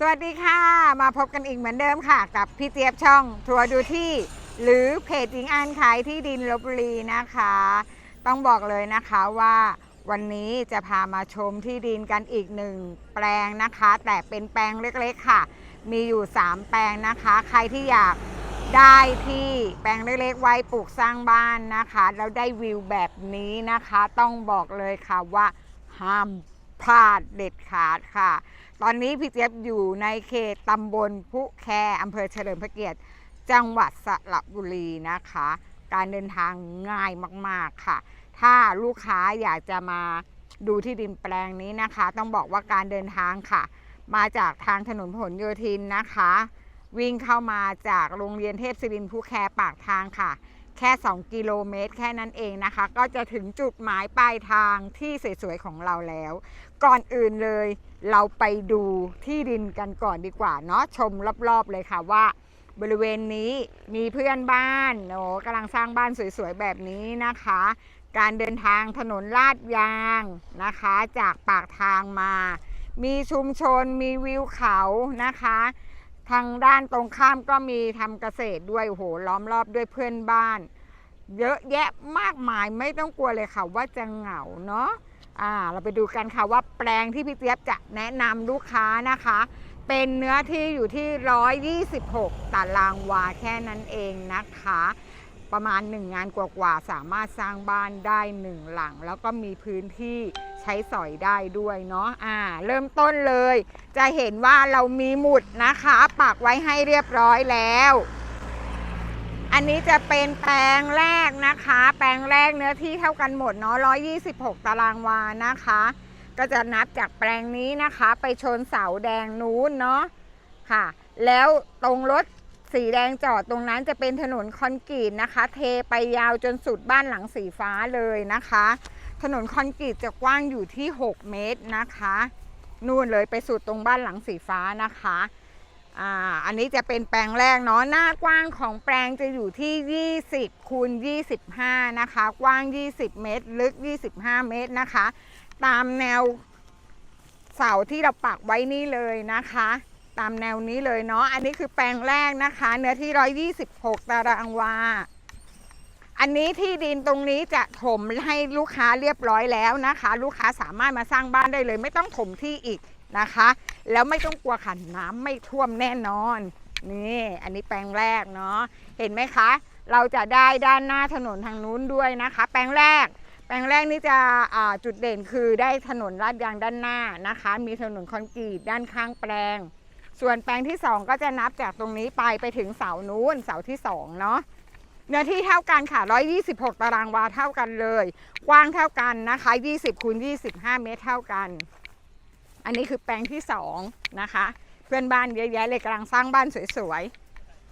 สวัสดีค่ะ มาพบกันอีกเหมือนเดิมค่ะ กับพี่เจี๊ยบช่อง ทัวร์ดูที่ หรือเพจหญิงอ่านขายที่ดินลบบุรีนะคะ ต้องบอกเลยนะคะว่าวันนี้จะพามาชมที่ดินกันอีกหนึ่งแปลงนะคะ แต่เป็นแปลงเล็กๆค่ะ มีอยู่ 3 แปลงนะคะ ใครที่อยากได้ที่แปลงเล็กๆไว้ปลูกสร้างบ้านนะคะ แล้วได้วิวแบบนี้นะคะ ต้องบอกเลยค่ะว่าห้ามพ ลาดเด็ดขาดค่ะ ตอนนี้พี่เจี๊ยบอยู่ในเขตตำบลพุแคอำเภอเฉลิมพระเกียรติ จังหวัดสระบุรีนะคะ การเดินทางง่ายมากๆค่ะ ถ้าลูกค้าอยากจะมาดูที่ดินแปลงนี้นะคะ ต้องบอกว่าการเดินทางค่ะ มาจากทางถนนพหลโยธินนะคะ วิ่งเข้ามาจากโรงเรียนเทพศิรินทร์ผู้แคปากทางค่ะ แค่ 2 กิโลเมตร แค่นั้นเองนะคะ ก็จะถึงจุดหมายปลายทางที่สวยๆของเราแล้ว ก่อนอื่นเลย เราไปดูที่ดินกันก่อนดีกว่าเนาะชมรอบๆเลยค่ะว่า บริเวณนี้มีเพื่อนบ้านโอ้กำลังสร้างบ้านสวยๆแบบนี้นะคะ การเดินทางถนนลาดยางนะคะ จากปากทางมา มีชุมชนมีวิวเขานะคะ ทางด้านตรงข้ามก็มีทำเกษตรด้วยโอ้โหล้อมรอบด้วยเพื่อนบ้าน เยอะแยะมากมายไม่ต้องกลัวเลยค่ะว่าจะเหงาเนาะอ่าเราไปดูกันค่ะว่าแปลงที่พี่เจี๊ยบจะแนะนำลูกค้านะคะ เป็นเนื้อที่อยู่ที่ 126 ตารางวาแค่นั้นเองนะคะ ประมาณ 1 งานกว่าๆสามารถสร้างบ้านได้ 1 หลัง แล้วก็มีพื้นที่ ใช้สอยได้ด้วยเนาะอ่า เริ่มต้นเลย จะเห็นว่าเรามีหมุดนะคะปักไว้ให้เรียบร้อยแล้ว อันนี้จะเป็นแปลงแรกนะคะ แปลงแรกเนื้อที่เท่ากันหมดเนาะ126 ตารางวานะคะ ก็จะนับจากแปลงนี้นะคะ ไปชนเสาแดงนู้นเนาะค่ะ แล้วตรงรถ สีแดงจอดตรงนั้นจะเป็นถนนคอนกรีตนะคะ เทไปยาวจนสุดบ้านหลังสีฟ้าเลยนะคะ ถนนคอนกรีตจะกว้างอยู่ที่ 6 เมตรนะคะ นู่นเลยไปสุดตรงบ้านหลังสีฟ้านะคะอ่าอันนี้จะเป็นแปลงแรกเนาะหน้ากว้างของแปลงจะอยู่ที่ 20คูณ25 นะคะ กว้าง 20 เมตร ลึก 25 เมตรนะคะ ตามแนวเสาที่เราปักไว้นี่เลยนะคะ ตามแนวนี้เลยเนาะอันนี้คือแปลงแรกนะคะ เนื้อที่ 126 ตารางวา อันนี้ที่ดินตรงนี้จะถมให้ลูกค้าเรียบร้อยแล้วนะคะ ลูกค้าสามารถมาสร้างบ้านได้เลย ไม่ต้องถมที่อีกนะคะ แล้วไม่ต้องกลัวขันน้ำไม่ท่วมแน่นอนนี่อันนี้แปลงแรกเนาะเห็นไหมคะ เราจะได้ด้านหน้าถนนทางนู้นด้วยนะคะ แปลงแรกแปลงแรกนี่จะจุดเด่นคือได้ถนนลาดยางด้านหน้านะคะ มีถนนคอนกรีตด้านข้างแปลง ส่วนแปลงที่ 2 ก็จะนับจากตรงนี้ไปไปถึงเสานู้นเสาที่2เนาะเนื้อที่เท่ากันค่ะ 126 ตารางวาเท่ากันเลย กว้างเท่ากันนะคะ 20คูณ25 เมตรเท่ากัน อันนี้คือแปลงที่ 2 นะคะ เพื่อนบ้านเยอะแยะเลยกำลังสร้างบ้านสวย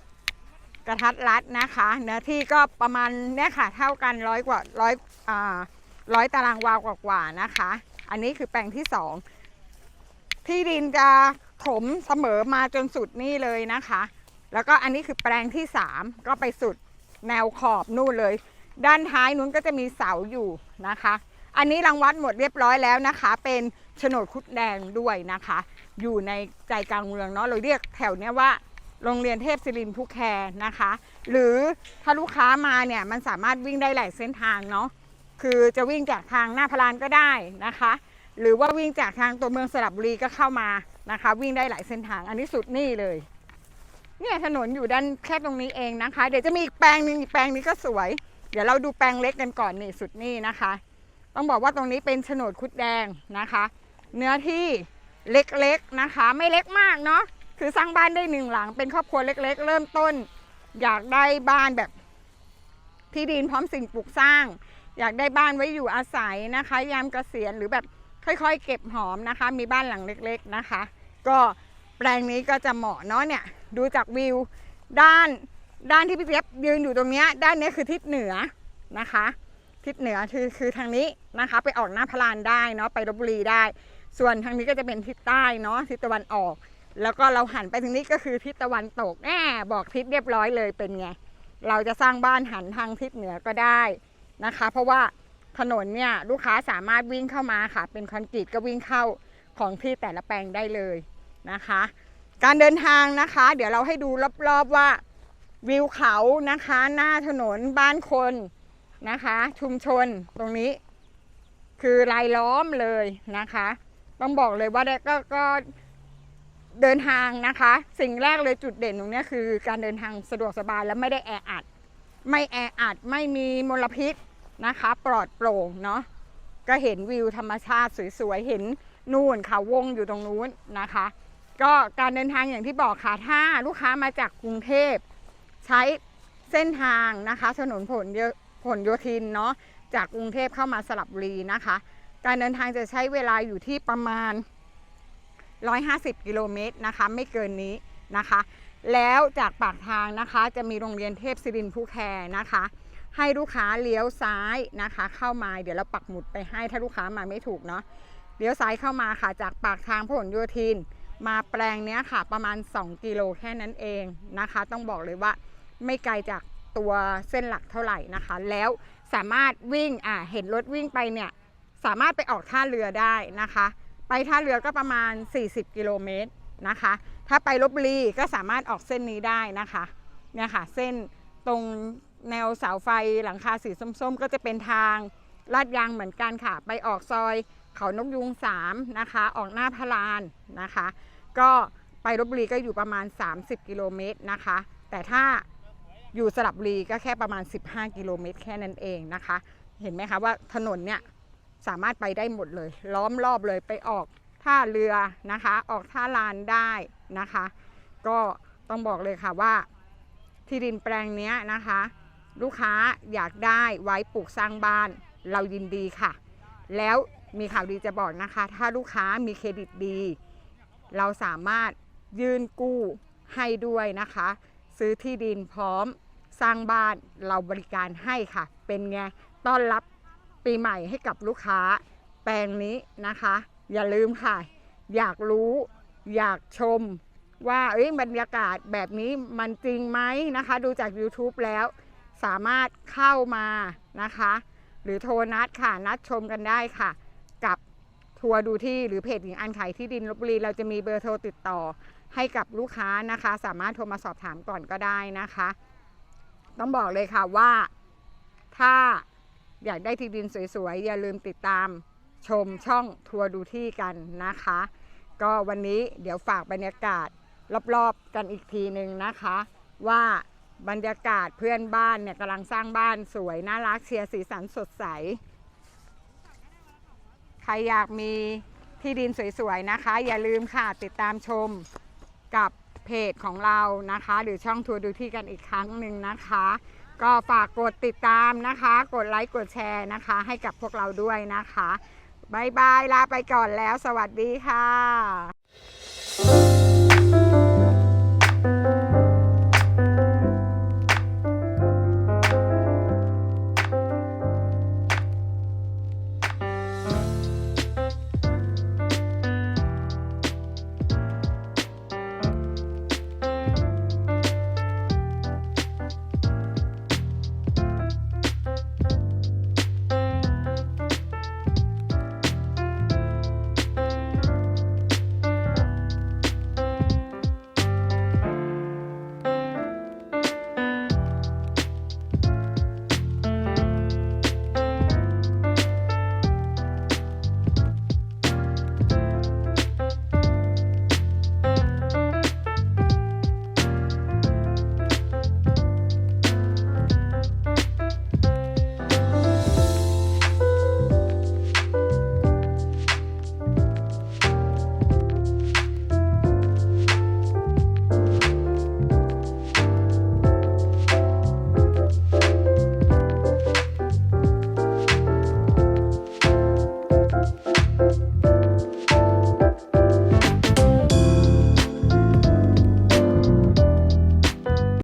ๆ กระทัดรัดนะคะ เนื้อที่ก็ประมาณเนี่ยค่ะ เท่ากันร้อยกว่าร้อยอ่าร้อยตารางวากว่าๆนะคะ อันนี้คือแปลงที่ 2 ที่ดินจะ ถมเสมอมาจนสุดนี่เลยนะคะ แล้วก็อันนี้คือแปลงที่ 3 ก็ไปสุดแนวขอบนู่นเลย ด้านท้ายนู้นก็จะมีเสาอยู่นะคะ อันนี้รังวัดหมดเรียบร้อยแล้วนะคะ เป็นโฉนดคุดแดงด้วยนะคะ อยู่ในใจกลางเมืองเนาะเราเรียกแถวเนี้ยว่าโรงเรียนเทพศิรินทร์ผู้แคร์นะคะ หรือถ้าลูกค้ามาเนี่ยมันสามารถวิ่งได้หลายเส้นทางเนาะคือจะวิ่งจากทางหน้าพลานก็ได้นะคะ หรือว่าวิ่งจากทางตัวเมืองสระบุรีก็เข้ามา นะคะ วิ่งได้หลายเส้นทางอันนี้สุดนี่เลย เนี่ยถนนอยู่ด้านแค่ตรงนี้เองนะคะ เดี๋ยวจะมีอีกแปลงหนึ่งอีกแปลงนี้ก็สวย เดี๋ยวเราดูแปลงเล็กกันก่อนนี่สุดนี่นะคะ ต้องบอกว่าตรงนี้เป็นโฉนดคุดแดงนะคะ เนื้อที่เล็กๆนะคะ ไม่เล็กมากเนาะคือสร้างบ้านได้หนึ่งหลัง เป็นครอบครัวเล็ก ๆ เริ่มต้น อยากได้บ้านแบบที่ดินพร้อมสิ่งปลูกสร้าง อยากได้บ้านไว้อยู่อาศัยนะคะ ยามเกษียณหรือแบบ ค่อยๆ เก็บหอมนะคะ มีบ้านหลังเล็กๆนะคะ ก็แปลงนี้ก็จะเหมาะเนาะเนี่ยดูจากวิวด้านด้านที่พี่เจี๊ยบยืนอยู่ตรงเนี้ยด้านนี้คือทิศเหนือนะคะ ทิศเหนือคือคือทางนี้นะคะ ไปออกหน้าพลานได้เนาะไปลบบุรีได้ ส่วนทางนี้ก็จะเป็นทิศใต้เนาะทิศตะวันออก แล้วก็เราหันไปทางนี้ก็คือทิศตะวันตกแหมบอกทิศเรียบร้อยเลยเป็นไงเราจะสร้างบ้านหันทางทิศเหนือก็ได้นะคะ เพราะว่า ถนนเนี่ยลูกค้าสามารถวิ่งเข้ามาค่ะ เป็นคอนกรีตก็วิ่งเข้าของที่แต่ละแปลงได้เลยนะคะ การเดินทางนะคะ เดี๋ยวเราให้ดูรอบๆว่าวิวเขานะคะ หน้าถนนบ้านคนนะคะ ชุมชนตรงนี้ คือรายล้อมเลยนะคะ ต้องบอกเลยว่าได้ก็ก็เดินทางนะคะ สิ่งแรกเลยจุดเด่นตรงนี้คือ การเดินทางสะดวกสบายและไม่ได้แออัด ไม่แออัดไม่มีมลพิษ นะคะ ปลอดโปร่งเนาะก็เห็นวิวธรรมชาติสวยๆ เห็นนู่นเขาวงอยู่ตรงนู้นนะคะ ก็การเดินทางอย่างที่บอกค่ะถ้าลูกค้ามาจากกรุงเทพ ใช้เส้นทางนะคะถนนผลโยผลโยธินเนาะจากกรุงเทพเข้ามาสลับบุรีนะคะ การเดินทางจะใช้เวลาอยู่ที่ประมาณ 150 กิโลเมตรนะคะ ไม่เกินนี้นะคะ แล้วจากปากทางนะคะจะมีโรงเรียนเทพศิรินผู้แคร์นะคะ ให้ลูกค้าเลี้ยวซ้ายนะคะ เข้ามาเดี๋ยวเราปักหมุดไปให้ถ้าลูกค้ามาไม่ถูกเนาะเลี้ยวซ้ายเข้ามาค่ะจากปากทางพหลโยธิน มาแปลงเนี้ยค่ะ ประมาณ 2 กิโลแค่นั้นเองนะคะ ต้องบอกเลยว่าไม่ไกลจากตัวเส้นหลักเท่าไหร่นะคะ แล้วสามารถวิ่งอ่าเห็นรถวิ่งไปเนี่ยสามารถไปออกท่าเรือได้นะคะ ไปท่าเรือก็ประมาณ 40 กิโลเมตรนะคะ ถ้าไปลบบุรีก็สามารถออกเส้นนี้ได้นะคะเนี่ยค่ะเส้นตรง แนวเสาไฟหลังคาสีส้มๆ ก็จะเป็นทางลาดยางเหมือนกันค่ะ ไปออกซอยเขานกยุง3นะคะ ออกหน้าพารานนะคะ ก็ไปลบบุรีก็อยู่ประมาณ 30 กิโลเมตรนะคะ แต่ถ้าอยู่สระบุรีก็แค่ประมาณ 15 กิโลเมตร แค่นั้นเองนะคะ เห็นไหมคะว่าถนนเนี่ยสามารถไปได้หมดเลย ล้อมรอบเลยไปออกท่าเรือนะคะ ออกท่าลานได้นะคะ ก็ต้องบอกเลยค่ะว่าที่ดินแปลงนี้นะคะ ลูกค้าอยากได้ไว้ปลูกสร้างบ้านเรายินดีค่ะ แล้วมีข่าวดีจะบอกนะคะ ถ้าลูกค้ามีเครดิตดี เราสามารถยื่นกู้ให้ด้วยนะคะ ซื้อที่ดินพร้อมสร้างบ้านเราบริการให้ค่ะ เป็นไงต้อนรับปีใหม่ให้กับลูกค้าแปลงนี้นะคะ อย่าลืมค่ะ อยากรู้อยากชมว่าเอ้ยบรรยากาศแบบนี้มันจริงไหมนะคะ ดูจาก YouTube แล้ว สามารถเข้ามานะคะ หรือโทรนัดค่ะนัดชมกันได้ค่ะ กับทัวร์ดูที่หรือเพจหญิงอันขายที่ดินลบบุรี เราจะมีเบอร์โทรติดต่อให้กับลูกค้านะคะ สามารถโทรมาสอบถามก่อนก็ได้นะคะ ต้องบอกเลยค่ะว่าถ้าอยากได้ที่ดินสวยๆ อย่าลืมติดตามชมช่องทัวร์ดูที่กันนะคะ ก็วันนี้เดี๋ยวฝากบรรยากาศรอบๆกันอีกทีหนึ่งนะคะ ว่า บรรยากาศเพื่อนบ้านเนี่ยกำลังสร้างบ้านสวยน่ารักเชียร์สีสันสดใส ใครอยากมีที่ดินสวยๆนะคะ อย่าลืมค่ะติดตามชมกับเพจของเรานะคะ หรือช่องทัวร์ดูที่กันอีกครั้งหนึ่งนะคะ ก็ฝากกดติดตามนะคะ กดไลค์กดแชร์นะคะ ให้กับพวกเราด้วยนะคะบายบายลาไปก่อนแล้ว สวัสดีค่ะ